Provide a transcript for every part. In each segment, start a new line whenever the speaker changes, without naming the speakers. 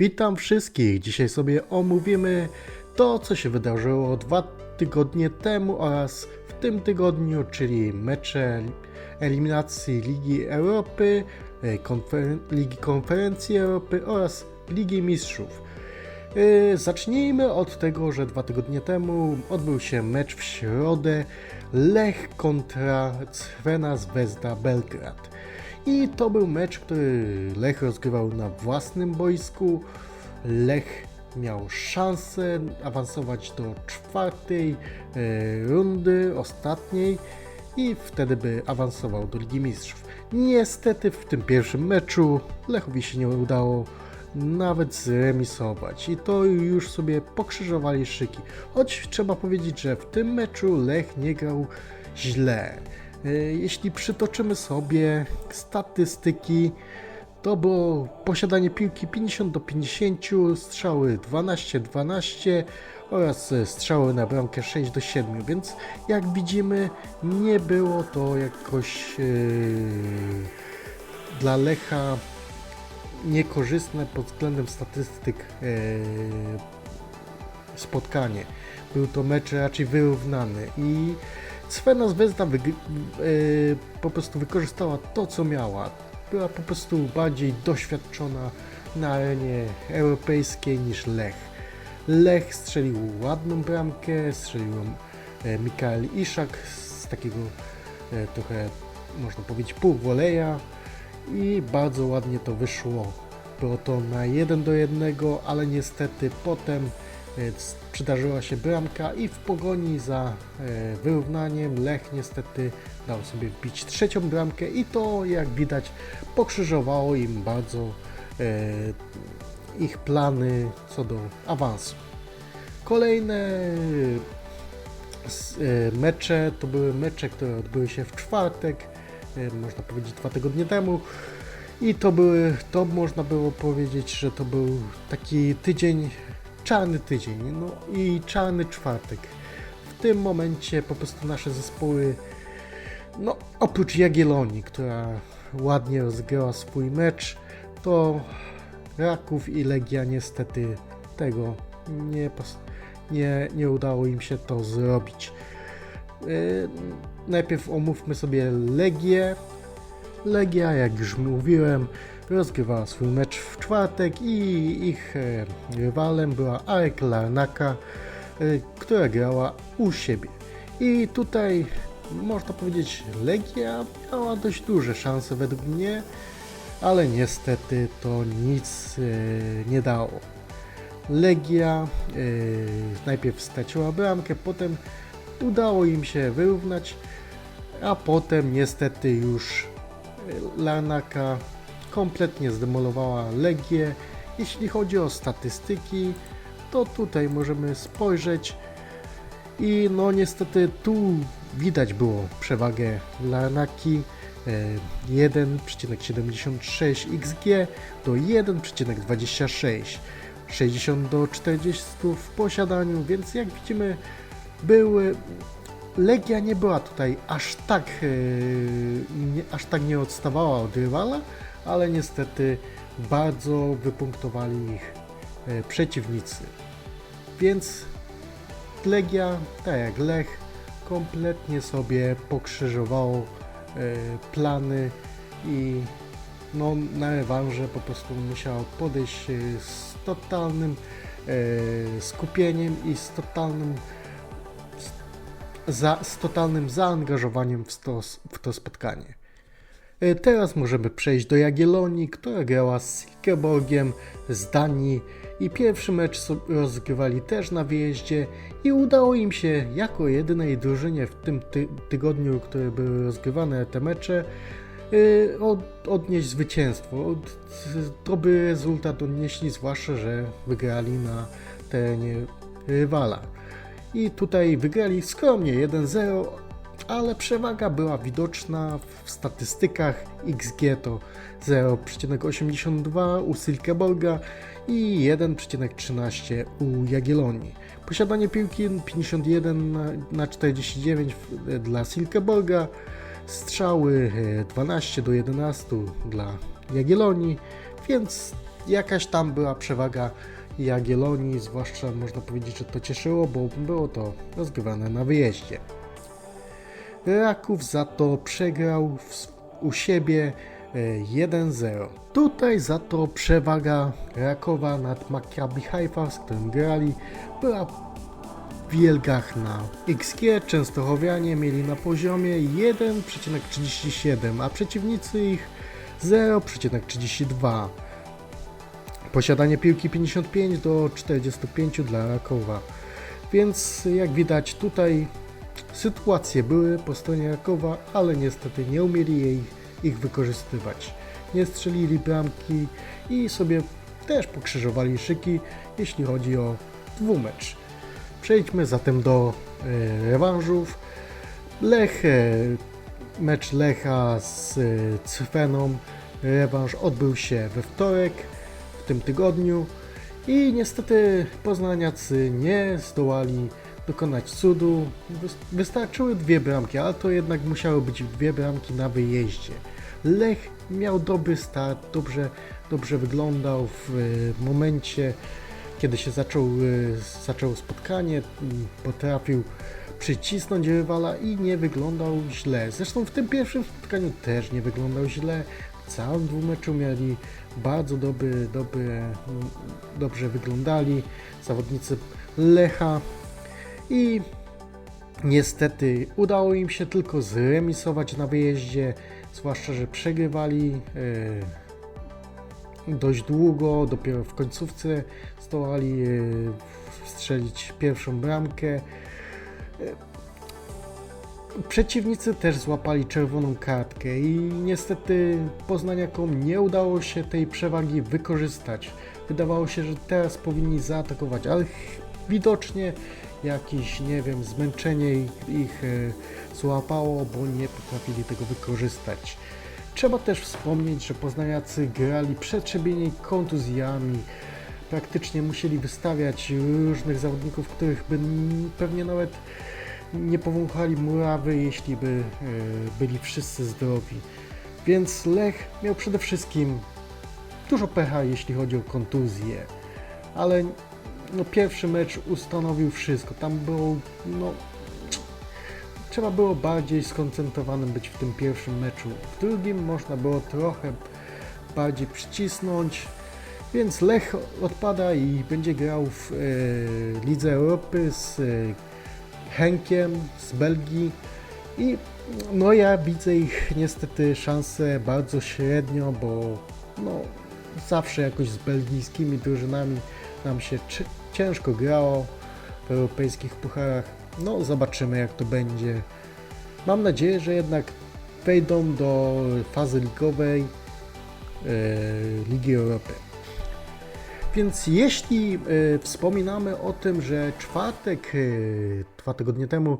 Witam wszystkich. Dzisiaj sobie omówimy to, co się wydarzyło dwa tygodnie temu oraz w tym tygodniu, czyli mecze eliminacji Ligi Europy, e, Ligi Konferencji Europy oraz Ligi Mistrzów. Yy, Zacznijmy od tego, że dwa tygodnie temu odbył się mecz w środę Lech kontra Crvena Zvezda Belgrad. I to był mecz, który Lech rozgrywał na własnym boisku. Lech miał szansę awansować do czwartej e, rundy, ostatniej i wtedy by awansował do Ligi Mistrzów. Niestety w tym pierwszym meczu Lechowi się nie udało nawet zremisować i to już sobie pokrzyżowali szyki. Choć trzeba powiedzieć, że w tym meczu Lech nie grał źle. E, Jeśli przytoczymy sobie statystyki, to było posiadanie piłki 50 do 50, strzały 12-12 oraz e, strzały na bramkę 6 do 7, więc jak widzimy nie było to jakoś e, dla Lecha niekorzystne pod względem statystyk spotkanie. Był to mecz raczej wyrównany i Cwena Zvezda e, po prostu wykorzystała to, co miała. Była po prostu bardziej doświadczona na arenie europejskiej niż Lech. Lech strzelił ładną bramkę, strzelił e, Mikael Iszak z takiego e, trochę, można powiedzieć, półwoleja i bardzo ładnie to wyszło. Było to na 1 do 1, ale niestety potem przydarzyła się bramka i w pogoni za e, wyrównaniem Lech niestety dał sobie wbić trzecią bramkę i to jak widać pokrzyżowało im bardzo e, ich plany co do awansu. Kolejne e, mecze to były mecze, które odbyły się w czwartek, e, można powiedzieć dwa tygodnie temu. I to były, to można było powiedzieć, że to był taki tydzień, czarny tydzień, no i czarny czwartek. W tym momencie po prostu nasze zespoły, no oprócz Jagiellonii, która ładnie rozgrała swój mecz, to Raków i Legia niestety tego nie, nie, nie udało im się to zrobić. Yy, najpierw omówmy sobie Legię. Legia, jak już mówiłem, rozgrywała swój mecz w czwartek i ich e, rywalem była Arek Larnaka, e, która grała u siebie. I tutaj można powiedzieć, Legia miała dość duże szanse według mnie, ale niestety to nic e, nie dało. Legia najpierw straciła bramkę, potem udało im się wyrównać, a potem niestety już Larnaka kompletnie zdemolowała Legię. Jeśli chodzi o statystyki, to tutaj możemy spojrzeć. I no niestety tu widać było przewagę Larnaki e, 1,76 XG do 1,26 60 do 40 w posiadaniu, więc jak widzimy były Legia nie była tutaj aż tak e, nie, aż tak nie odstawała od rywala, ale niestety bardzo wypunktowali ich e, przeciwnicy. Więc Legia, tak jak Lech, kompletnie sobie pokrzyżowało e, plany i no, na rewanże po prostu musiał podejść e, z totalnym skupieniem i z totalnym za, z totalnym zaangażowaniem w to, w to spotkanie. E, Teraz możemy przejść do Jagiellonii, która grała z Silkeborgiem z Danii i pierwszy mecz rozgrywali też na wyjeździe i udało im się jako jedynej drużynie w tym ty- tygodniu, które były rozgrywane te mecze, e, od, odnieść zwycięstwo. Od, dobry rezultat odnieśli, zwłaszcza, że wygrali na terenie rywala. I tutaj wygrali skromnie 1-0, ale przewaga była widoczna w statystykach. XG to 0,82 u Silkeborga i 1,13 u Jagiellonii. Posiadanie piłki 51 na, na 49 w- dla Silkeborga, strzały e, 12 do 11 dla Jagiellonii, więc jakaś tam była przewaga Jagiellonii, zwłaszcza można powiedzieć, że to cieszyło, bo było to rozgrywane na wyjeździe. Raków za to przegrał u siebie e, 1-0. Tutaj za to przewaga Rakowa nad Maccabi Haifa, z którym grali, była w Wielgach na XG. Częstochowianie mieli na poziomie 1,37, a przeciwnicy ich 0,32. Posiadanie piłki 55 do 45 dla Rakowa. Więc jak widać tutaj sytuacje były po stronie Rakowa, ale niestety nie umieli jej, ich wykorzystywać. Nie strzelili bramki i sobie też pokrzyżowali szyki, jeśli chodzi o dwumecz. Przejdźmy zatem do e, rewanżów. Lech, e, mecz Lecha z e, Cweną. Rewanż odbył się we wtorek w tym tygodniu i niestety poznaniacy nie zdołali dokonać cudu. Wys- Wystarczyły dwie bramki, ale to jednak musiały być dwie bramki na wyjeździe. Lech miał dobry start, dobrze, dobrze wyglądał w e, momencie, kiedy się zaczął, e, zaczęło spotkanie, potrafił przycisnąć rywala i nie wyglądał źle. Zresztą w tym pierwszym spotkaniu też nie wyglądał źle. W całym dwumeczu mieli bardzo dobry, dobry, dobrze wyglądali zawodnicy Lecha i niestety udało im się tylko zremisować na wyjeździe, zwłaszcza, że przegrywali e, dość długo, dopiero w końcówce zdołali e, strzelić pierwszą bramkę. E, Przeciwnicy też złapali czerwoną kartkę i niestety Poznaniakom nie udało się tej przewagi wykorzystać. Wydawało się, że teraz powinni zaatakować, ale widocznie jakieś, nie wiem, zmęczenie ich, e, złapało, bo nie potrafili tego wykorzystać. Trzeba też wspomnieć, że Poznaniacy grali przetrzebieni kontuzjami. Praktycznie musieli wystawiać różnych zawodników, których by pewnie nawet nie powąchali murawy, jeśli by e, byli wszyscy zdrowi. Więc Lech miał przede wszystkim dużo pecha, jeśli chodzi o kontuzje. Ale no, pierwszy mecz ustanowił wszystko. Tam było, no, trzeba było bardziej skoncentrowanym być w tym pierwszym meczu. W drugim można było trochę bardziej przycisnąć. Więc Lech odpada i będzie grał w e, Lidze Europy z e, Henkiem z Belgii i no ja widzę ich niestety szanse bardzo średnio, bo no zawsze jakoś z belgijskimi drużynami nam się ciężko grało w europejskich pucharach. No zobaczymy jak to będzie. Mam nadzieję, że jednak wejdą do fazy ligowej e, Ligi Europy. Więc jeśli e, wspominamy o tym, że czwartek, e, dwa tygodnie temu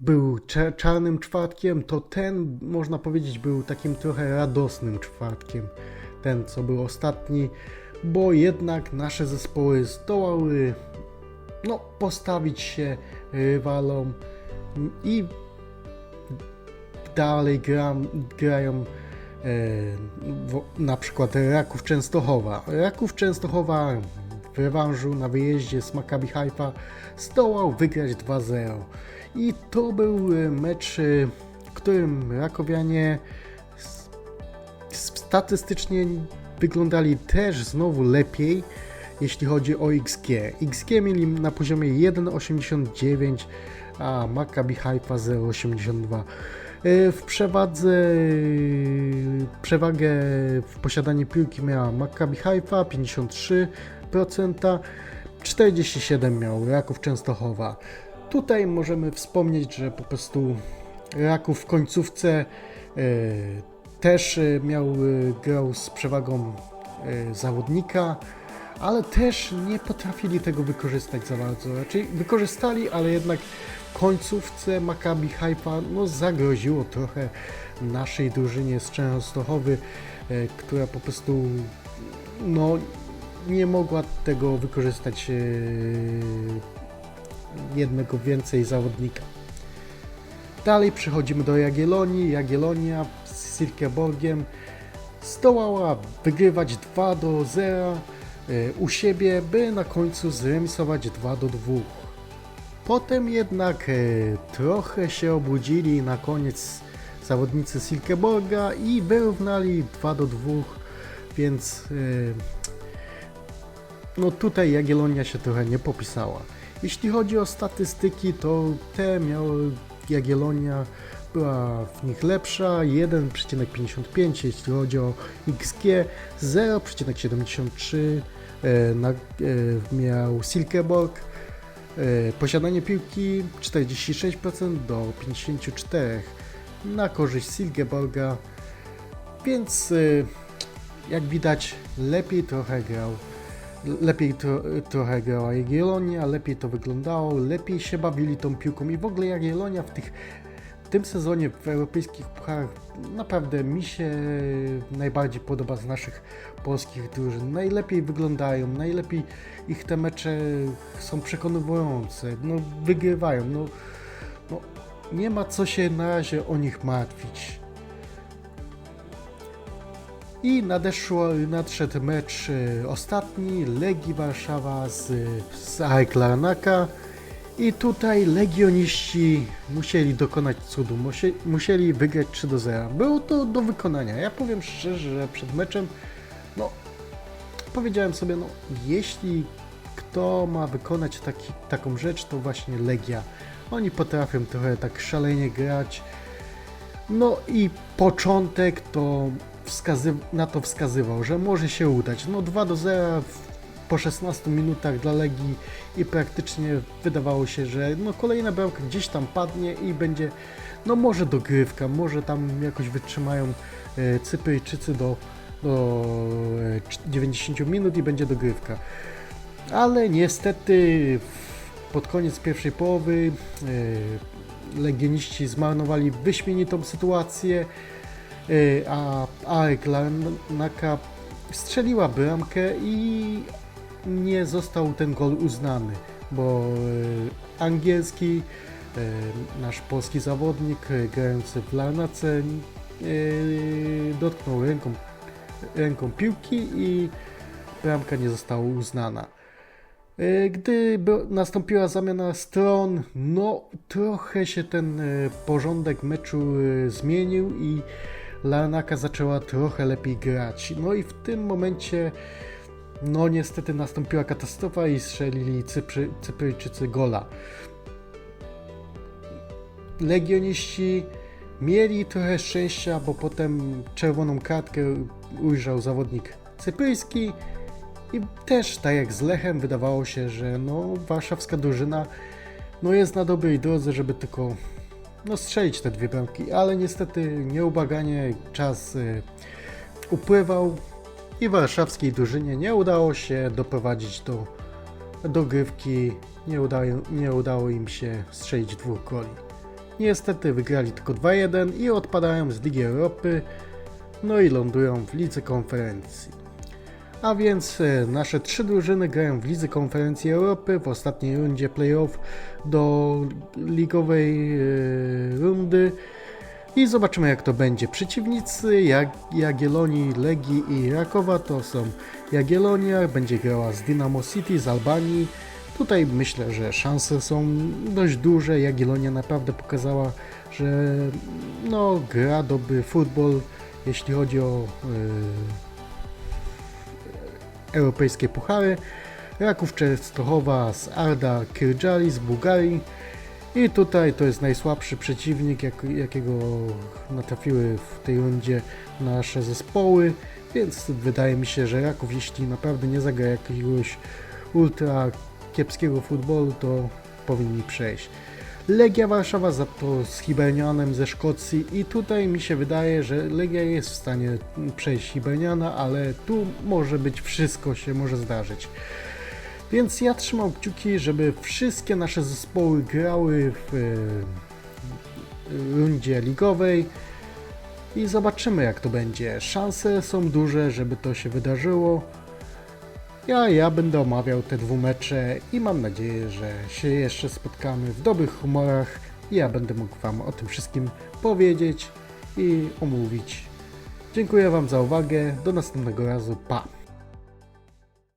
był czarnym czwartkiem, to ten, można powiedzieć, był takim trochę radosnym czwartkiem. Ten, co był ostatni, bo jednak nasze zespoły zdołały no, postawić się rywalom i dalej gram, grają e, na przykład Raków Częstochowa. Raków Częstochowa w rewanżu na wyjeździe z Maccabi Haifa zdołał wygrać 2-0. I to był e, mecz, e, w którym Rakowianie statystycznie wyglądali też znowu lepiej, jeśli chodzi o XG. XG mieli na poziomie 1,89, a Maccabi Haifa 0,82. E, W przewadze przewagę w posiadaniu piłki miała Maccabi Haifa 53%, 47 miał Raków Częstochowa. Tutaj możemy wspomnieć, że po prostu Raków w końcówce e, też e, miał, e, grał z przewagą e, zawodnika, ale też nie potrafili tego wykorzystać za bardzo. Raczej wykorzystali, ale jednak w końcówce Maccabi Haifa no, zagroziło trochę naszej drużynie z Częstochowy, która po prostu no, nie mogła tego wykorzystać jednego więcej zawodnika. Dalej przechodzimy do Jagiellonii. Jagiellonia z Silkeborgiem zdołała wygrywać 2 do 0 y, u siebie, by na końcu zremisować 2 do 2. Potem jednak e, trochę się obudzili na koniec zawodnicy Silkeborga i wyrównali 2 do 2, więc e, no tutaj Jagiellonia się trochę nie popisała. Jeśli chodzi o statystyki, to te miały Jagiellonia była w nich lepsza 1,55 jeśli chodzi o XG 0,73 e, na, e, miał Silkeborg E, Posiadanie piłki 46% do 54% na korzyść Silkeborga, więc jak widać lepiej trochę grał, lepiej tro, trochę grała Jagiellonia, lepiej to wyglądało, lepiej się bawili tą piłką i w ogóle Jagiellonia w tych tym sezonie w europejskich pucharach naprawdę mi się najbardziej podoba z naszych polskich drużyn. Najlepiej wyglądają, najlepiej ich te mecze są przekonywujące, no wygrywają, no, no nie ma co się na razie o nich martwić. I nadeszło, nadszedł mecz e, ostatni Legii Warszawa z, z Larnaka. I tutaj legioniści musieli dokonać cudu, musie, musieli wygrać 3 do 0. Było to do wykonania. Ja powiem szczerze, że przed meczem, no, powiedziałem sobie, no, jeśli kto ma wykonać taki, taką rzecz, to właśnie Legia. Oni potrafią trochę tak szalenie grać. No i początek to na to wskazywał, że może się udać. No 2 do 0 w po 16 minutach dla Legii i praktycznie wydawało się, że no kolejna bramka gdzieś tam padnie i będzie no może dogrywka, może tam jakoś wytrzymają e, Cypryjczycy do, do e, 90 minut i będzie dogrywka. Ale niestety pod koniec pierwszej połowy e, legioniści zmarnowali wyśmienitą sytuację, e, a AEK Larnaka strzeliła bramkę i nie został ten gol uznany, bo e, angielski, e, nasz polski zawodnik e, grający w Larnace dotknął ręką, ręką piłki i bramka nie została uznana. Gdy nastąpiła zamiana stron, no trochę się ten porządek meczu zmienił i Larnaka zaczęła trochę lepiej grać. No i w tym momencie no niestety nastąpiła katastrofa i strzelili Cypry, Cypryjczycy gola. Legioniści mieli trochę szczęścia, bo potem czerwoną kartkę ujrzał zawodnik cypryjski i też tak jak z Lechem wydawało się, że no warszawska drużyna no jest na dobrej drodze, żeby tylko no strzelić te dwie bramki, ale niestety nieubaganie czas y, upływał i warszawskiej drużynie nie udało się doprowadzić do dogrywki, nie nie udało im się strzelić dwóch goli. Niestety wygrali tylko 2-1 i odpadają z Ligi Europy, no i lądują w Lidze Konferencji. A więc e, nasze trzy drużyny grają w Lidze Konferencji Europy w ostatniej rundzie playoff do ligowej e, rundy. I zobaczymy jak to będzie. Przeciwnicy Jak Jagiellonii, Legii i Rakowa to są Jagiellonia, będzie grała z Dynamo City z Albanii. Tutaj myślę, że szanse są dość duże. Jagiellonia naprawdę pokazała, że no, gra dobry futbol, jeśli chodzi o e, europejskie puchary. Raków Częstochowa z Arda Kyrджali z Bułgarii. I tutaj to jest najsłabszy przeciwnik, jak, jakiego natrafiły w tej rundzie nasze zespoły, więc wydaje mi się, że Raków, jeśli naprawdę nie zagra jakiegoś ultra kiepskiego futbolu, to powinni przejść. Legia Warszawa za to z Hibernianem ze Szkocji i tutaj mi się wydaje, że Legia jest w stanie przejść Hiberniana, ale tu może być wszystko się może zdarzyć. Więc ja trzymam kciuki, żeby wszystkie nasze zespoły grały w e, rundzie ligowej i zobaczymy jak to będzie. Szanse są duże, żeby to się wydarzyło. Ja, ja będę omawiał te dwu mecze i mam nadzieję, że się jeszcze spotkamy w dobrych humorach i ja będę mógł Wam o tym wszystkim powiedzieć i omówić Dziękuję Wam za uwagę. Do następnego razu. Pa!